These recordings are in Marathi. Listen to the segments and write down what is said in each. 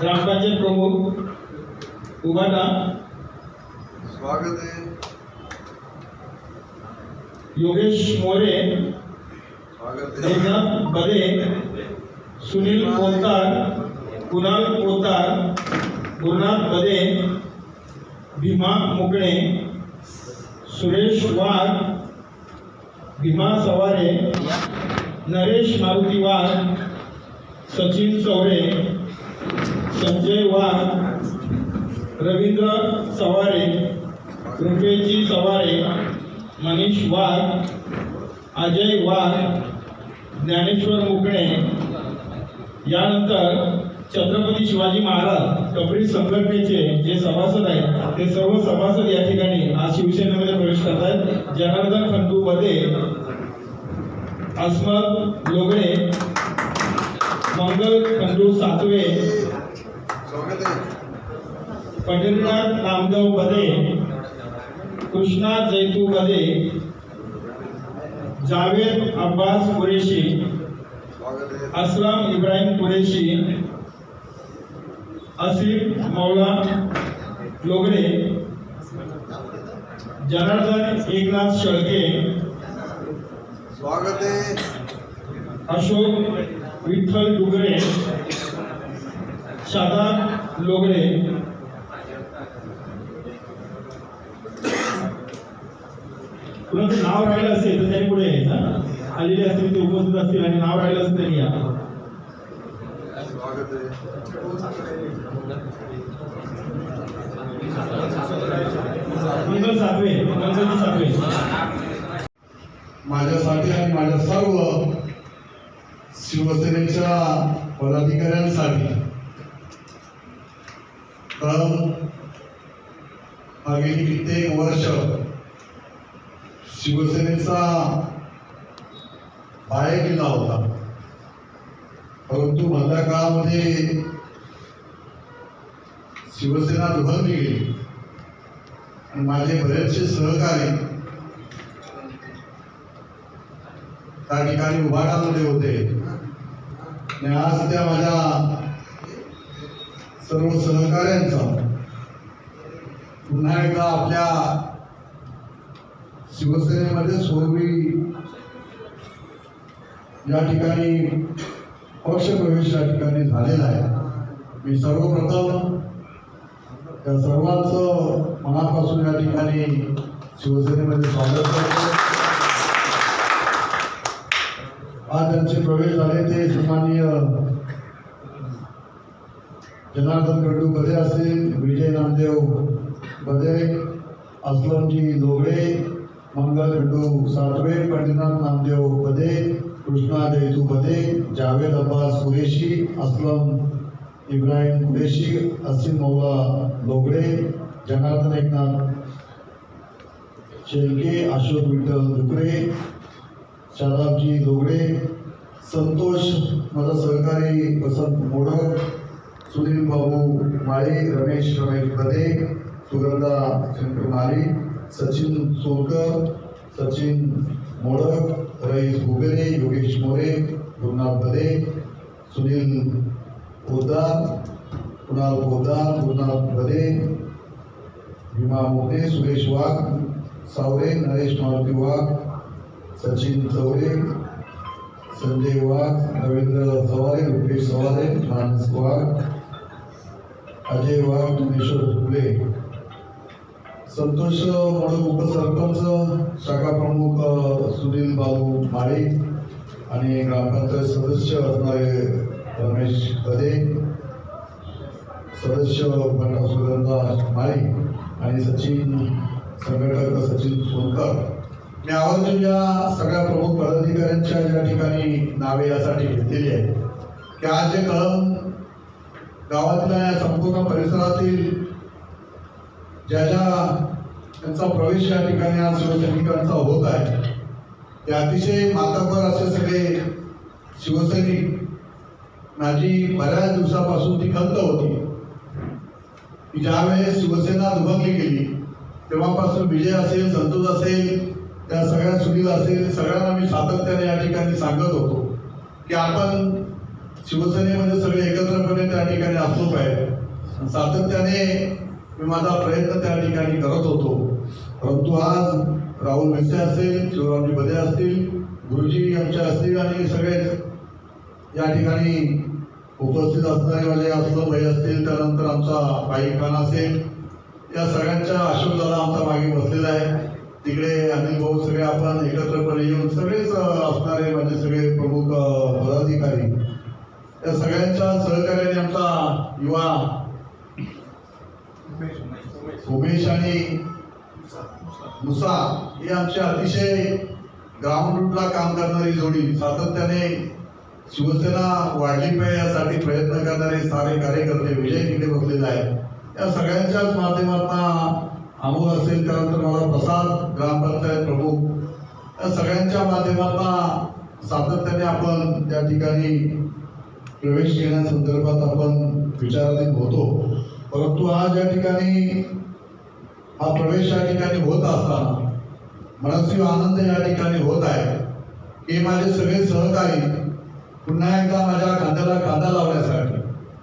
ग्रामपंचायत प्रमुख उभाटा स्वागत आहे. योगेश मोरे. स्वागत बदे. सुनील पोतार कुणाल पोतार गुरुनाथ बदे. भीमा मुकणे. सुरेश वाघ भीमा सवारे. नरेश मारुती वाघ सचिन चौरे संजय वाघ रवींद्र सवारे कृपेजी सवारे मनीष वाघ अजय वाघ ज्ञानेश्वर मुकणे यानंतर छत्रपती शिवाजी महाराज कबड्डी संघटनेचे जे सभासद आहेत ते सर्व सभासद या ठिकाणी आज शिवसेनेमध्ये प्रवेश करत आहेत जनार्दन खंडू बदे अस्मद लोगडे मंगल खंडू सातवे पंढरीनाथ नामदेव बदे कृष्णा जैतू बदे जावेद अब्बास कुरेशी असलम इब्राहिम कुरेशी आसिफ मौला लोगडे जनार्दन एकनाथ शेळके स्वागत आहे. अशोक विठ्ठल डुगरे शादाब लोगडे कुणाचं नाव राहिलं असेल तर त्यांनी पुढे यायचं आलेले असतील ते उपस्थित असतील आणि नाव राहिलं असेल तरी या. मंगल सातवे सातवे. माझ्यासाठी आणि माझ्या सर्व शिवसेनेच्या पदाधिकाऱ्यांसाठी कारण हा गेली कित्येक वर्ष शिवसेनेचा पाय गेला होता. परंतु मधल्या काळामध्ये शिवसेना दुभरली गेली. आणि माझे बरेचसे सहकारी त्या ठिकाणी उभाटामध्ये होते. आणि आज त्या माझ्या सर्व सहकाऱ्यांचा. पुन्हा एकदा आपल्या शिवसेनेमध्ये सोडवी या ठिकाणी पक्षप्रवेश या ठिकाणी झालेला आहे. मी सर्वप्रथम त्या सर्वांचं मनापासून या ठिकाणी शिवसेनेमध्ये स्वागत करतो. आज त्यांचे प्रवेश झाले ते सन्माननीय जनार्दन गडू बदे असतील? विजय नामदेव बदे असलमजी लोगडे मंगल गडू सातवे पंडितनाथ नामदेव पदे कृष्णा जैतू पदे जावेद अब्बास कुरेशी असलम इब्राहिम कुरेशी असीम मौला लोगडे जनार्दन एकनाथ शेलके अशोक विठ्ठल दुकरे शादाबजी लोगडे संतोष माझा सहकारी वसंत मोडक सुनील बाबू माळे रमेश रमेश बदे सुगंधा शंकर माळी सचिन सोलकर सचिन मोडक रईस भुगेरे योगेश मोरे गुरुनाथ बदे सुनील पोदार कुणाल पोदार गुरुनाथ बदे भीमा मोठे सुरेश वाघ सावरे नरेश मारुती वाघ सचिन चौरे संजय वाघ रवींद्र सवारे रुपेश सवारे मानस वाघ अजय वाघ ज्ञानेश्वर फुले. संतोष म्हणून उपसरपंच शाखा प्रमुख सुनील बाबू माळी आणि ग्रामपंचायत सदस्य असणारे रमेश कदे सदस्य बंडा सुगंधा माळी आणि सचिन संघटक सचिन सोनकर. मी आवर्जून या सगळ्या प्रमुख पदाधिकाऱ्यांच्या या ठिकाणी नावे यासाठी घेतलेली आहे की आज जे कळम गावातल्या या संपूर्ण परिसरातील ज्या ज्या त्यांचा प्रवेश या ठिकाणी आज शिवसैनिकांचा होत आहे ते अतिशय मातबर असे सगळे शिवसैनिक माझी बऱ्याच दिवसापासून ती खंत होती. की ज्यावेळेस शिवसेना दुभंगली गेली तेव्हापासून विजय असेल संतोष असेल त्या सगळ्या सुनील असेल सगळ्यांना मी सातत्याने या ठिकाणी सांगत होतो की आपण शिवसेनेमध्ये म्हणजे सगळे एकत्रपणे त्या ठिकाणी असलो पाहिजे. सातत्याने मी माझा प्रयत्न त्या ठिकाणी करत होतो. परंतु आज राहुल मिसे असेल शिवरामजी बदे असतील गुरुजी आमच्या असतील आणि सगळे या ठिकाणी उपस्थित असणारे माझे असलं भाई असतील त्यानंतर आमचा भाई खान असेल या सगळ्यांच्या आशीर्वादाला आमचा मागे बसलेला आहे. तिकडे अनिल भाऊ सगळे आपण एकत्रपणे येऊन सगळेच असणारे माझे सगळे प्रमुख पदाधिकारी या सगळ्यांच्या सहकार्याने आमचा युवा उमेश आणि मुसा ही आमची अतिशय ग्राउंड रूटला काम करणारी जोडी. सातत्याने शिवसेना वाढली पाहिजे यासाठी प्रयत्न करणारे सारे कार्यकर्ते विजय तिकडे बसलेले आहेत. या सगळ्यांच्याच माध्यमातून अमोल असेल त्यानंतर मला प्रसाद ग्रामपंचायत प्रमुख. या सगळ्यांच्या माध्यमातून सातत्याने आपण त्या ठिकाणी प्रवेश घेण्यासंदर्भात आपण विचाराधीन होतो. परंतु आज या ठिकाणी हा प्रवेश या ठिकाणी होत असताना मनस्वी आनंद या ठिकाणी होत आहे. हे माझे सगळे सहकारी पुन्हा एकदा माझ्या खांद्याला खांदा लावण्यासाठी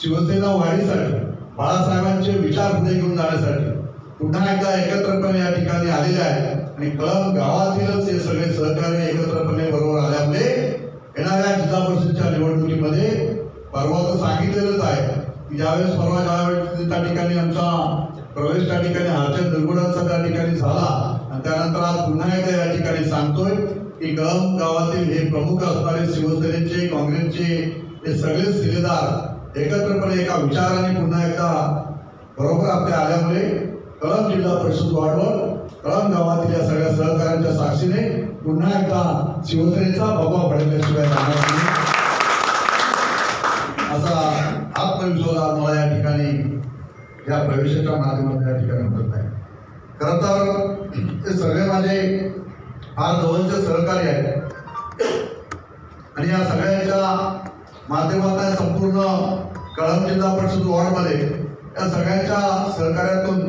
शिवसेना वाढीसाठी बाळासाहेबांचे विचार पुढे घेऊन जाण्यासाठी पुन्हा एकदा एकत्रपणे या ठिकाणी आलेले आहे आणि कळम गावातीलच हे सगळे सहकारी एकत्रपणे बरोबर आल्यामुळे येणाऱ्या जिल्हा परिषदच्या निवडणुकीमध्ये परवा तर सांगितलेलंच आहे की ज्यावेळेस परवा ज्यावेळेस त्या ठिकाणी आमचा प्रवेश त्या ठिकाणी हर्षद दुर्गुणांचा त्या ठिकाणी झाला आणि त्यानंतर आज पुन्हा एकदा या ठिकाणी सांगतोय की गम गावातील हे प्रमुख असणारे शिवसेनेचे काँग्रेसचे हे सगळे शिलेदार एकत्रपणे एका विचाराने पुन्हा एकदा बरोबर आपल्या आल्यामुळे कळम जिल्हा परिषद वाढवत कळम गावातील या सगळ्या सहकाऱ्यांच्या साक्षीने पुन्हा एकदा शिवसेनेचा भगवा पडल्याशिवाय असा आत्मविश्वास आज मला या ठिकाणी या प्रवेशाच्या माध्यमातून या ठिकाणी होत आहे. खरं तर ते सगळे माझे फार जवळचे सहकारी आहेत. आणि या सगळ्यांच्या माध्यमातून संपूर्ण कळंब जिल्हा परिषद वॉर्डमध्ये या सगळ्यांच्या सहकार्यातून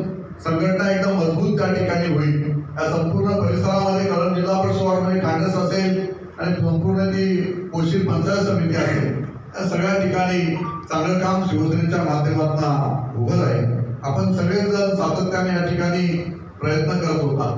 संघटना एकदम मजबूत त्या ठिकाणी होईल. या संपूर्ण परिसरामध्ये कळंब जिल्हा परिषद वॉर्डमध्ये काँग्रेस असेल आणि संपूर्ण ती कोशी पंचायत समिती असेल. या सगळ्या ठिकाणी चांगलं काम शिवसेनेच्या माध्यमातून उभं आहे. आपण सगळेजण सातत्याने या ठिकाणी प्रयत्न करत होता.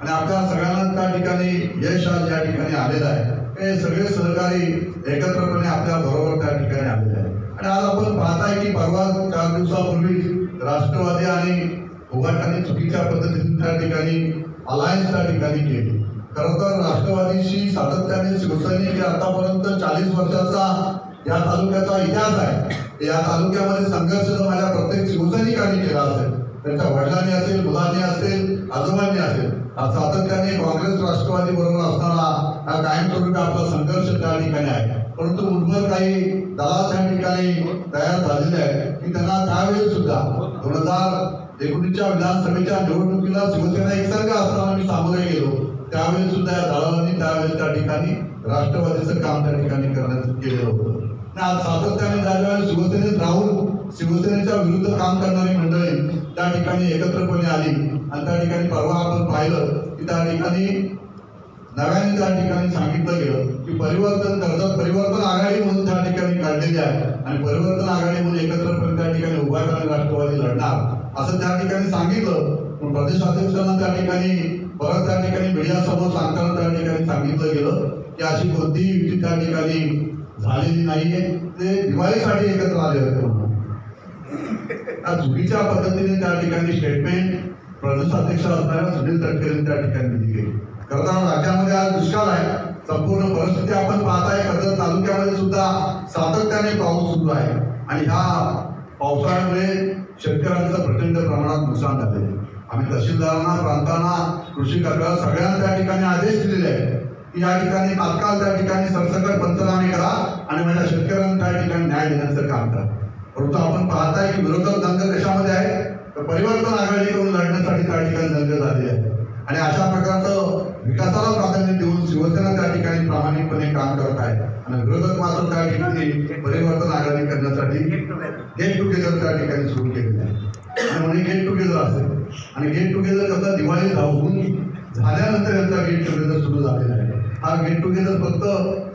आणि आपल्या सगळ्यांना त्या ठिकाणी यश आज या ठिकाणी आलेलं आहे. हे सगळे सहकारी एकत्रपणे आपल्या बरोबर त्या ठिकाणी आलेले आहे आणि आज आपण पाहताय की परवा चार दिवसापूर्वी राष्ट्रवादी आणि उघाटाने चुकीच्या पद्धतीने त्या ठिकाणी अलायन्स त्या ठिकाणी केली. खरं तर राष्ट्रवादीशी सातत्याने शिवसैनिक आतापर्यंत चाळीस वर्षाचा या तालुक्याचा इतिहास आहे. या तालुक्यामध्ये संघर्ष जर माझ्या प्रत्येक शिवसैनिकांनी केला असेल. त्यांच्या वडिलांनी असेल मुलांनी असेल आजोबांनी असेल. हा सातत्याने काँग्रेस राष्ट्रवादी बरोबर असणारा हा कायमस्वरूपी आपला संघर्ष त्या ठिकाणी आहे. परंतु मुठभर काही दलाल त्या ठिकाणी तयार झालेले आहेत की त्यांना त्यावेळी सुद्धा दोन हजार एकोणीसच्या विधानसभेच्या निवडणुकीला शिवसेना एकसारखा असताना मी सामोरे गेलो. त्यावेळी सुद्धा या दलालांनी त्यावेळेस त्या ठिकाणी राष्ट्रवादीचं काम त्या ठिकाणी करण्याचं केलेलं होतं. आज सातत्याने ज्या शिवसेनेत राहून शिवसेनेच्या विरुद्ध काम करणारी मंडळी त्या ठिकाणी एकत्रपणे आली आणि त्या ठिकाणी परवा आपण पाहिलं की त्या ठिकाणी नव्याने त्या ठिकाणी सांगितलं गेलं की परिवर्तन करतात परिवर्तन आघाडी म्हणून त्या ठिकाणी काढलेली आहे आणि परिवर्तन आघाडी म्हणून एकत्रपणे त्या ठिकाणी उभा करणारी राष्ट्रवादी लढणार असं त्या ठिकाणी सांगितलं पण प्रदेशाध्यक्षांना त्या ठिकाणी परत त्या ठिकाणी मीडिया समोर सांगताना त्या ठिकाणी सांगितलं गेलं की अशी कोणतीही युती त्या ठिकाणी झालेली नाहीये ते दिवाळीसाठी एकत्र आले होते म्हणून. त्या चुकीच्या पद्धतीने त्या ठिकाणी स्टेटमेंट प्रदेशाध्यक्ष असणाऱ्या सुनील तटकरेंनी त्या ठिकाणी दिली गेली. खरं राज्यामध्ये आज दुष्काळ आहे. संपूर्ण परिस्थिती आपण पाहताय. कर्जत तालुक्यामध्ये सुद्धा सातत्याने पाऊस सुरू आहे. आणि ह्या पावसाळ्यामुळे शेतकऱ्यांचं प्रचंड प्रमाणात नुकसान झाले आम्ही तहसीलदारांना प्रांतांना कृषी कर्मचाऱ्यांना सगळ्यांना त्या ठिकाणी आदेश दिलेले आहेत. या ठिकाणी तात्काळ त्या ठिकाणी सरसकट पंचनामे करा आणि माझ्या शेतकऱ्यांना त्या ठिकाणी न्याय देण्याचं काम करा. परंतु आपण पाहताय की विरोधक दंग कशामध्ये आहे तर परिवर्तन आघाडी करून लढण्यासाठी त्या ठिकाणी दंग झाले आहे आणि अशा प्रकारचं विकासाला प्राधान्य देऊन शिवसेना त्या ठिकाणी प्रामाणिकपणे काम करत आहे. आणि विरोधक मात्र त्या ठिकाणी परिवर्तन आघाडी करण्यासाठी गेट टुगेदर त्या ठिकाणी सुरू केलेले आहे आणि म्हणजे गेट टुगेदर असेल. आणि गेट टुगेदर कसं दिवाळी होऊन झाल्यानंतर यांचा गेट टुगेदर सुरू झालेला आहे. हा गेट टुगेदर फक्त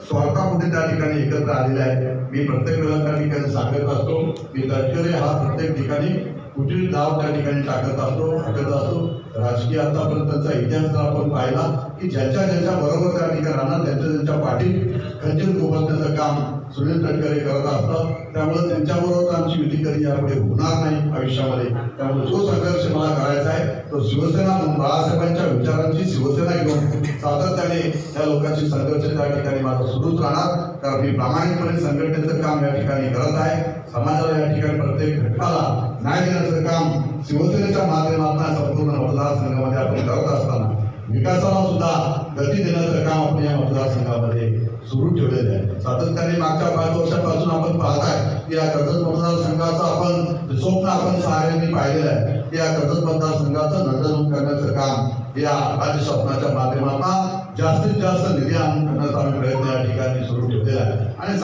स्वार्थापोटी त्या ठिकाणी एकत्र आलेला आहे. मी प्रत्येक वेळेला त्या ठिकाणी सांगत असतो की गडकरी हा प्रत्येक ठिकाणी कुठील डाव त्या ठिकाणी टाकत असतो टाकत असतो. राजकीय आतापर्यंत त्यांचा इतिहास जर आपण पाहिला की ज्याच्या ज्याच्या बरोबर त्या ठिकाणी राहणार त्यांच्या त्यांच्या पाठीत खंजीर गोबरण्याचं काम सुनील तटकरे करत असतात. त्यामुळे त्यांच्याबरोबर आमची युती कधी यापुढे होणार नाही आयुष्यामध्ये. त्यामुळे जो संघर्ष मला करायचा आहे तो शिवसेना म्हणून बाळासाहेबांच्या विचारांची शिवसेना घेऊन सातत्याने त्या लोकांची संघर्ष त्या ठिकाणी माझा सुरूच राहणार. कारण मी प्रामाणिकपणे संघटनेचं काम या ठिकाणी करत आहे. समाजाला या ठिकाणी प्रत्येक घटकाला न्याय देण्याचं काम शिवसेनेच्या माध्यमातून संपूर्ण मतदारसंघामध्ये आपण करत असताना. विकासाला सुद्धा गती देण्याचं काम आपण या मतदारसंघामध्ये सुरू ठेवलेले आहे. सातत्याने मागच्या पाच वर्षापासून आपण पाहताय की या कर्जत मतदारसंघाचं आपण स्वप्न आपण सहाय्यांनी पाहिलेलं आहे की या कर्जत मतदारसंघाचं नंदनवन करण्याचं काम या राज्य शासनाच्या माध्यमातून जास्तीत जास्त निधी आणून करण्याचा आम्ही प्रयत्न या ठिकाणी सुरू ठेवलेला आहे. आणि